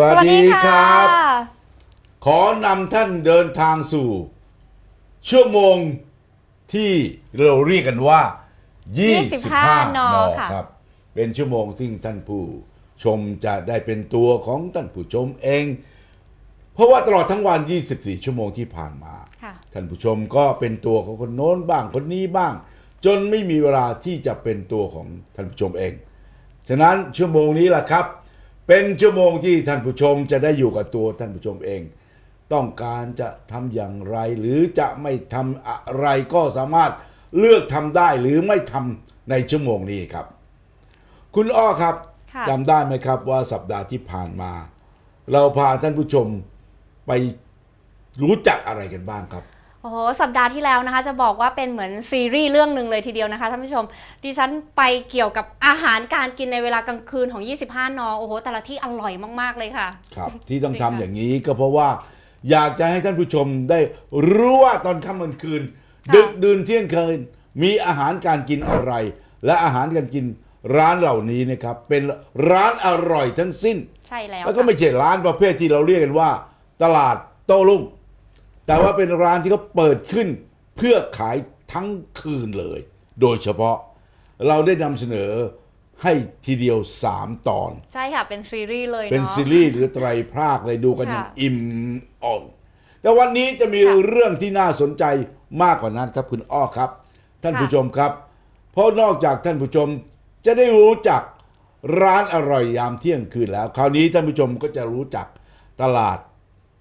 วัสดีครับะขอนำท่านเดินทางสู่ ชั่วโมงที่เราเรียกกันว่า 25นนออค่ะครับ เป็นชั่วโมงที่ท่านผู้ชมจะได้เป็นตัวของท่านผู้ชมเอง เพราะว่าตลอดทั้งวัน 24 ชั่วโมงที่ผ่านมาค่ะท่านผู้ชมก็เป็นตัวของคนโน้นบ้างคนนี้บ้าง จนไม่มีเวลาที่จะเป็นตัวของท่านผู้ชมเอง ฉะนั้นชั่วโมงนี้แหละครับ เป็นชั่วโมงที่ท่านผู้ชมจะได้อยู่กับตัวท่านผู้ชมเอง ต้องการจะทำอย่างไรหรือจะไม่ทำอะไรก็สามารถเลือกทำได้หรือไม่ทำในชั่วโมงนี้ครับ คุณอ้อครับค่ะจำได้ไหมครับว่าสัปดาห์ที่ผ่านมา เราพาท่านผู้ชมไปรู้จักอะไรกันบ้างครับโอ้โห สัปดาห์ที่แล้วนะคะ จะบอกว่าเป็นเหมือนซีรีส์เรื่องหนึ่งเลยทีเดียวนะคะท่านผู้ชม ดิฉันไปเกี่ยวกับอาหารการกินในเวลากลางคืนของ 25 นอ โอ้โห แต่ละที่อร่อยมาก ๆ เลยค่ะ ครับ ที่ต้องจริงค่ะทำอย่างนี้ก็เพราะว่าอยากจะให้ท่านผู้ชมได้รู้ว่าตอนค่ำกลางคืนค่ะดึกดื่นเที่ยงคืน มีอาหารการกินอะไร และอาหารการกินร้านเหล่านี้นะครับเป็นร้านอร่อยทั้งสิ้น ใช่แล้ว แล้วก็ค่ะไม่ใช่ร้านประเภทที่เราเรียกกันว่า ตลาดโต้รุ่ง แต่ว่าเป็นร้านที่เขาเปิดขึ้นเพื่อขายทั้งคืนเลย โดยเฉพาะเราได้นำเสนอให้ทีเดียว 3 ตอน ใช่ค่ะ เป็นซีรีส์เลยเป็นเนาะ ซีรีส์หรือไตรพรากเลยดูกันอย่างค่ะ อิ่มอ่อนแต่วันนี้จะมีค่ะเรื่องที่น่าสนใจมากกว่านั้นครับคุณอ้อครับ ท่านค่ะผู้ชมครับ เพราะนอกจากท่านผู้ชมจะได้รู้จักร้านอร่อยยามเที่ยงคืนแล้ว คราวนี้ท่านผู้ชมก็จะรู้จักตลาด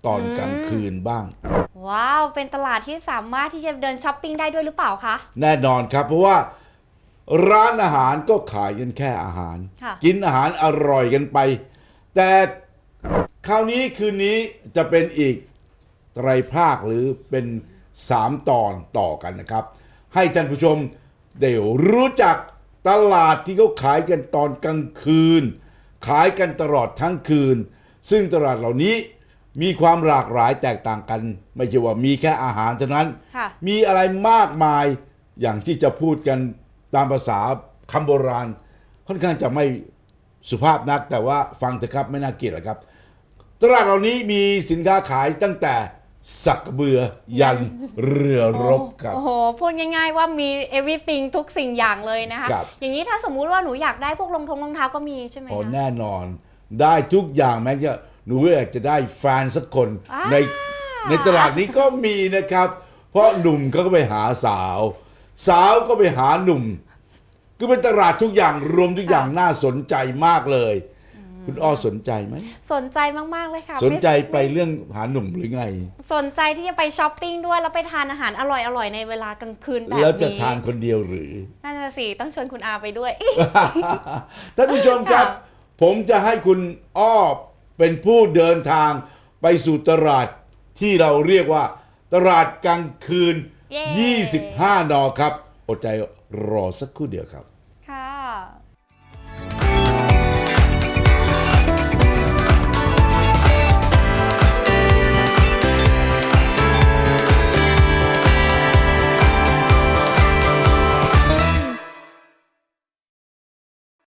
ตอนกลางคืนบ้าง ว้าว เป็นตลาดที่สามารถที่จะเดินช้อปปิ้งได้ด้วยหรือเปล่าคะ แน่นอนครับเพราะว่าร้านอาหารก็ขายกันแค่อาหาร ค่ะ กินอาหารอร่อยกันไป แต่คราวนี้คืนนี้จะเป็นอีกไตรภาคหรือเป็นสามตอนต่อกันนะครับ ให้ท่านผู้ชมได้รู้จักตลาดที่เขาขายกันตอนกลางคืน ขายกันตลอดทั้งคืน ซึ่งตลาดเหล่านี้ มีความหลากหลายแตกต่างกัน ไม่ใช่ว่ามีแค่อาหารเท่านั้นค่ะมีอะไรมากมายอย่างที่จะพูดกันตามภาษาคำโบราณ ค่อนข้างจะไม่สุภาพนัก แต่ว่าฟังเถอะครับไม่น่าเกลียดหรอกครับ ตลาดเหล่านี้มีสินค้าขายตั้งแต่สักกระเบือยันเรือรบครับ โอ้โห พูดง่ายๆว่ามี everything ทุกสิ่งอย่างเลยนะคะครับอย่างนี้ถ้าสมมุติว่าหนูอยากได้พวกรองทงรองเท้าก็มีใช่ไหมอ๋อคะแน่นอน ได้ทุกอย่างแม้จะ หนูอยากจะได้แฟนสักคนอ่าในในตลาดนี้ก็มีนะครับ เพราะหนุ่มเขาก็ไปหาสาว สาวก็ไปหาหนุ่มก็เป็นตลาดทุกอย่างรวมทุกอย่างน่าสนใจมากเลย คุณอ้อสนใจไหมสนใจมากๆเลยค่ะ สนใจม่ไปเรื่องหาหนุ่มหรือไง สนใจที่จะไปช้อปปิ้งด้วยแล้วไปทานอาหารอร่อยๆในเวลากลางคืนแบบนี้แล้วจะทานคนเดียวหรือนั่นน่ะสิต้องชวนคุณอาไปด้วยท่านผู้ชมครับค่ะผมจะให้คุณอ้อ เป็นผู้เดินทางไปสู่ตลาดที่เราเรียกว่า ตลาดกลางคืน 25 นอครับ อดใจรอสักครู่เดียวครับ ค่ะ